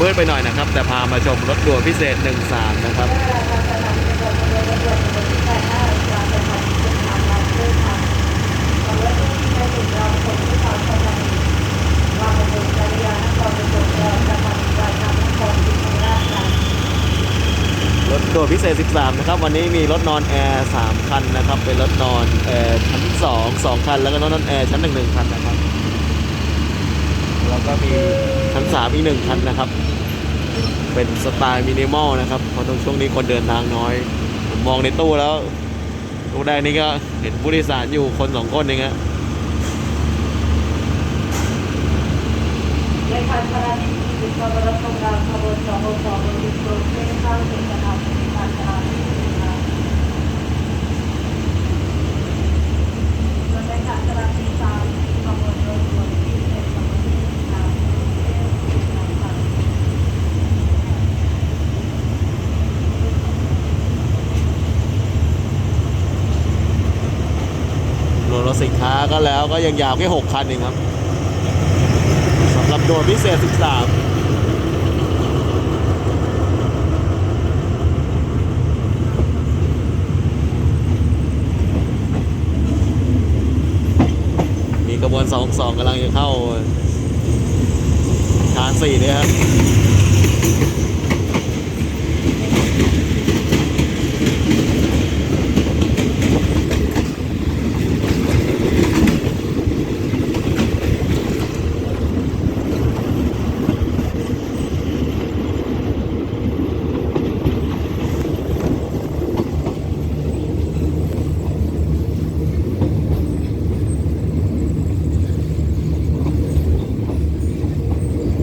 มืดไปหน่อยนะครับ แต่พามาชมรถด่วนพิเศษ 13 นะครับรถด่วพิเศษ 13 นะครับ วันนี้มีรถนอนแอร์ 3 คันนะครับ เป็นรถนอนแอร์ชั้น 2 2 คัน แล้วก็รถนอนแอร์ชั้น 1 1 คันนะครับ แล้วก็มี อีกหนึ่งคันนะครับ เป็นสไตล์มินิมอลนะครับเพราะตรงช่วงนี้คนเดินทางน้อย ผมมองในตู้แล้วตู้แรกนี่ก็เห็นผู้โดยสารอยู่คนสองคนเองฮะรวมร ถสินค้าก็แล้วก็ยังยาวแค่6คันเองครับสำหรับโดยพิเศษ 13มีกระบวน2 2กำลังจะเข้าชาน4เนี่ยครับ